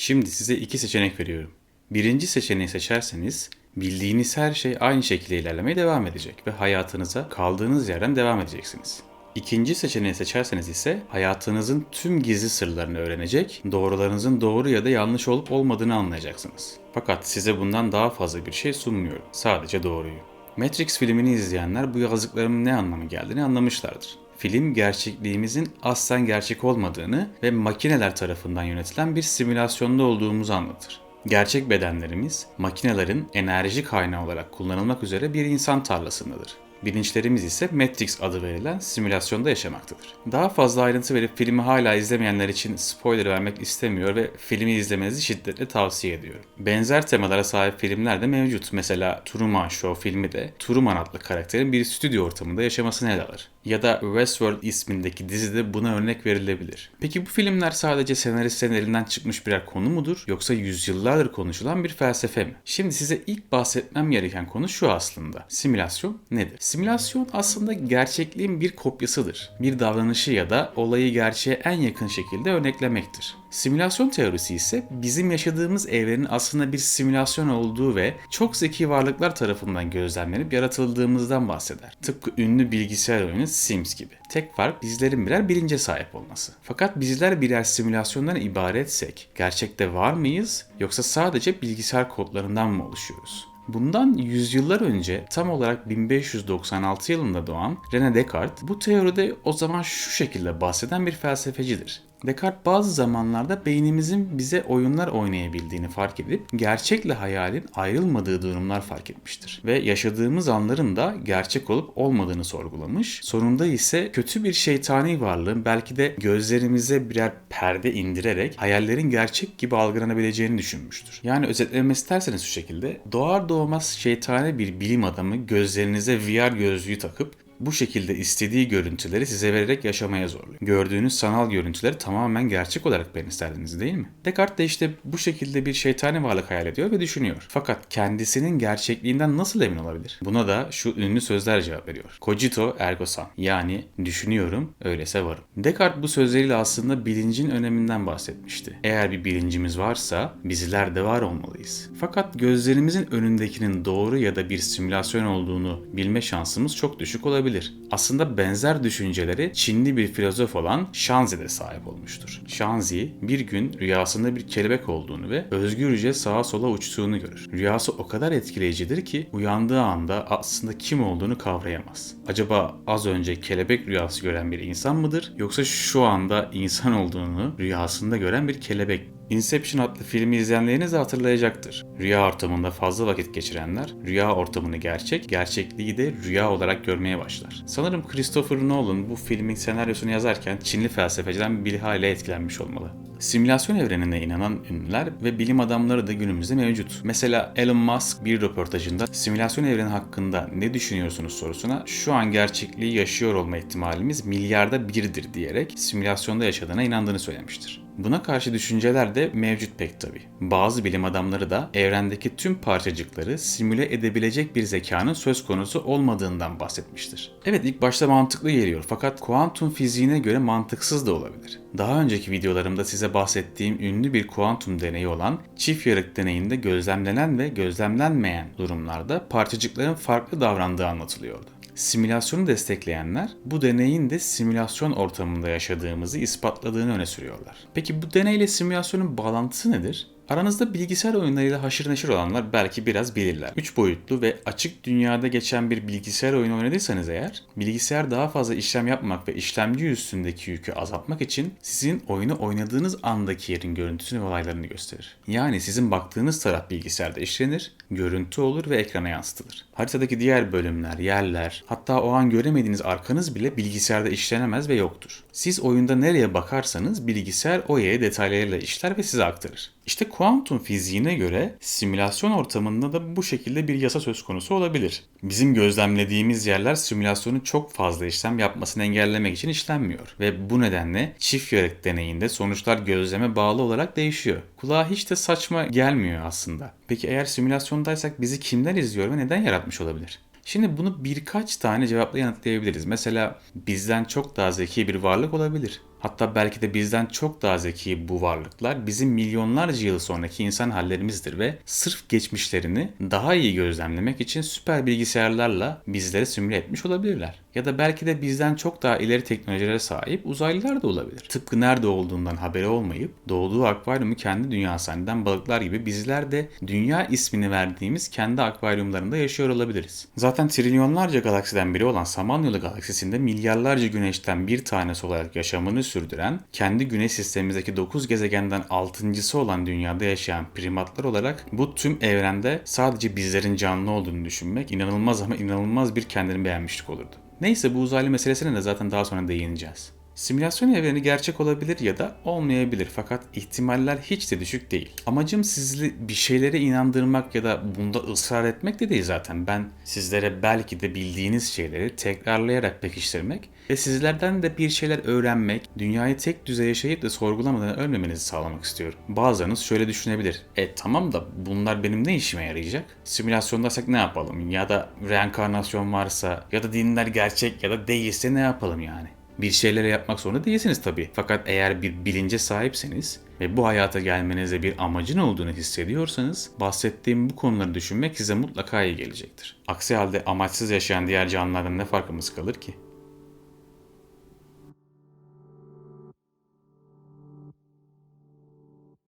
Şimdi size iki seçenek veriyorum. Birinci seçeneği seçerseniz bildiğiniz her şey aynı şekilde ilerlemeye devam edecek ve hayatınıza kaldığınız yerden devam edeceksiniz. İkinci seçeneği seçerseniz ise hayatınızın tüm gizli sırlarını öğrenecek, doğrularınızın doğru ya da yanlış olup olmadığını anlayacaksınız. Fakat size bundan daha fazla bir şey sunmuyorum. Sadece doğruyu. Matrix filmini izleyenler bu yazdıklarımın ne anlamı geldiğini anlamışlardır. Film gerçekliğimizin aslen gerçek olmadığını ve makineler tarafından yönetilen bir simülasyonda olduğumuzu anlatır. Gerçek bedenlerimiz makinelerin enerji kaynağı olarak kullanılmak üzere bir insan tarlasındadır. Bilinçlerimiz ise Matrix adı verilen simülasyonda yaşamaktadır. Daha fazla ayrıntı verip filmi hala izlemeyenler için spoiler vermek istemiyor ve filmi izlemenizi şiddetle tavsiye ediyorum. Benzer temalara sahip filmler de mevcut. Mesela Truman Show filmi de Truman adlı karakterin bir stüdyo ortamında yaşamasını ele alır. Ya da Westworld ismindeki dizide buna örnek verilebilir. Peki bu filmler sadece senaristlerin elinden çıkmış birer konu mudur yoksa yüzyıllardır konuşulan bir felsefe mi? Şimdi size ilk bahsetmem gereken konu şu aslında. Simülasyon nedir? Simülasyon aslında gerçekliğin bir kopyasıdır. Bir davranışı ya da olayı gerçeğe en yakın şekilde örneklemektir. Simülasyon teorisi ise bizim yaşadığımız evrenin aslında bir simülasyon olduğu ve çok zeki varlıklar tarafından gözlemlenip yaratıldığımızdan bahseder. Tıpkı ünlü bilgisayar oyunu Sims gibi. Tek fark bizlerin birer bilince sahip olması. Fakat bizler birer simülasyondan ibaretsek gerçekte var mıyız yoksa sadece bilgisayar kodlarından mı oluşuyoruz? Bundan yüzyıllar önce tam olarak 1596 yılında doğan René Descartes bu teoride o zaman şu şekilde bahseden bir felsefecidir. Descartes bazı zamanlarda beynimizin bize oyunlar oynayabildiğini fark edip gerçekle hayalin ayrılmadığı durumlar fark etmiştir. Ve yaşadığımız anların da gerçek olup olmadığını sorgulamış. Sonunda ise kötü bir şeytani varlığın belki de gözlerimize birer perde indirerek hayallerin gerçek gibi algılanabileceğini düşünmüştür. Yani özetlemek isterseniz şu şekilde doğar doğmaz şeytani bir bilim adamı gözlerinize VR gözlüğü takıp bu şekilde istediği görüntüleri size vererek yaşamaya zorluyor. Gördüğünüz sanal görüntüleri tamamen gerçek olarak ben isterdiniz değil mi? Descartes de işte bu şekilde bir şeytani varlık hayal ediyor ve düşünüyor. Fakat kendisinin gerçekliğinden nasıl emin olabilir? Buna da şu ünlü sözler cevap veriyor. Cogito ergo sum. Yani düşünüyorum öylese varım. Descartes bu sözleriyle aslında bilincin öneminden bahsetmişti. Eğer bir bilincimiz varsa bizler de var olmalıyız. Fakat gözlerimizin önündekinin doğru ya da bir simülasyon olduğunu bilme şansımız çok düşük olabilir olabilir. Aslında benzer düşünceleri Çinli bir filozof olan Shanzi de sahip olmuştur. Shanzi bir gün rüyasında bir kelebek olduğunu ve özgürce sağa sola uçtuğunu görür. Rüyası o kadar etkileyicidir ki uyandığı anda aslında kim olduğunu kavrayamaz. Acaba az önce kelebek rüyası gören bir insan mıdır yoksa şu anda insan olduğunu rüyasında gören bir kelebek Inception adlı filmi izleyenleriniz hatırlayacaktır. Rüya ortamında fazla vakit geçirenler, rüya ortamını gerçek, gerçekliği de rüya olarak görmeye başlar. Sanırım Christopher Nolan bu filmin senaryosunu yazarken Çinli felsefeciden bir ile etkilenmiş olmalı. Simülasyon evrenine inanan ünlüler ve bilim adamları da günümüzde mevcut. Mesela Elon Musk bir röportajında simülasyon evreni hakkında ne düşünüyorsunuz sorusuna şu an gerçekliği yaşıyor olma ihtimalimiz milyarda birdir diyerek simülasyonda yaşadığına inandığını söylemiştir. Buna karşı düşünceler de mevcut pek tabi. Bazı bilim adamları da evrendeki tüm parçacıkları simüle edebilecek bir zekanın söz konusu olmadığından bahsetmiştir. Evet ilk başta mantıklı geliyor fakat kuantum fiziğine göre mantıksız da olabilir. Daha önceki videolarımda size bahsettiğim ünlü bir kuantum deneyi olan çift yarık deneyinde gözlemlenen ve gözlemlenmeyen durumlarda parçacıkların farklı davrandığı anlatılıyordu. Simülasyonu destekleyenler bu deneyin de simülasyon ortamında yaşadığımızı ispatladığını öne sürüyorlar. Peki bu deneyle simülasyonun bağlantısı nedir? Aranızda bilgisayar oyunlarıyla haşır neşir olanlar belki biraz bilirler. 3 boyutlu ve açık dünyada geçen bir bilgisayar oyunu oynadıysanız eğer, bilgisayar daha fazla işlem yapmak ve işlemci üstündeki yükü azaltmak için sizin oyunu oynadığınız andaki yerin görüntüsünü ve olaylarını gösterir. Yani sizin baktığınız taraf bilgisayarda işlenir, görüntü olur ve ekrana yansıtılır. Haritadaki diğer bölümler, yerler, hatta o an göremediğiniz arkanız bile bilgisayarda işlenemez ve yoktur. Siz oyunda nereye bakarsanız bilgisayar o yere detaylarıyla işler ve size aktarır. İşte kuantum fiziğine göre simülasyon ortamında da bu şekilde bir yasa söz konusu olabilir. Bizim gözlemlediğimiz yerler simülasyonun çok fazla işlem yapmasını engellemek için işlenmiyor. Ve bu nedenle çift yarık deneyinde sonuçlar gözleme bağlı olarak değişiyor. Kulağa hiç de saçma gelmiyor aslında. Peki eğer simülasyondaysak bizi kimler izliyor ve neden yaratmış olabilir? Şimdi bunu birkaç tane cevapla yanıtlayabiliriz. Mesela bizden çok daha zeki bir varlık olabilir. Hatta belki de bizden çok daha zeki bu varlıklar bizim milyonlarca yıl sonraki insan hallerimizdir ve sırf geçmişlerini daha iyi gözlemlemek için süper bilgisayarlarla bizleri simüle etmiş olabilirler. Ya da belki de bizden çok daha ileri teknolojilere sahip uzaylılar da olabilir. Tıpkı nerede olduğundan haberi olmayıp doğduğu akvaryumu kendi dünyası eden balıklar gibi bizler de dünya ismini verdiğimiz kendi akvaryumlarında yaşıyor olabiliriz. Zaten trilyonlarca galaksiden biri olan Samanyolu galaksisinde milyarlarca güneşten bir tanesi olarak yaşamını sürdüren, kendi güneş sistemimizdeki 9 gezegenden 6.sı olan dünyada yaşayan primatlar olarak bu tüm evrende sadece bizlerin canlı olduğunu düşünmek inanılmaz ama inanılmaz bir kendini beğenmişlik olurdu. Neyse bu uzaylı meselesine de zaten daha sonra değineceğiz. Simülasyon evreni gerçek olabilir ya da olmayabilir fakat ihtimaller hiç de düşük değil. Amacım sizi bir şeylere inandırmak ya da bunda ısrar etmek de değil zaten. Ben sizlere belki de bildiğiniz şeyleri tekrarlayarak pekiştirmek ve sizlerden de bir şeyler öğrenmek, dünyayı tek düze yaşayıp da sorgulamadan ölmemenizi sağlamak istiyorum. Bazılarınız şöyle düşünebilir. E tamam da bunlar benim ne işime yarayacak? Simülasyondaysak ne yapalım? Ya da reenkarnasyon varsa ya da dinler gerçek ya da değilse ne yapalım yani? Bir şeyleri yapmak zorunda değilsiniz tabii. Fakat eğer bir bilince sahipseniz ve bu hayata gelmenize bir amacın olduğunu hissediyorsanız bahsettiğim bu konuları düşünmek size mutlaka iyi gelecektir. Aksi halde amaçsız yaşayan diğer canlılardan ne farkımız kalır ki?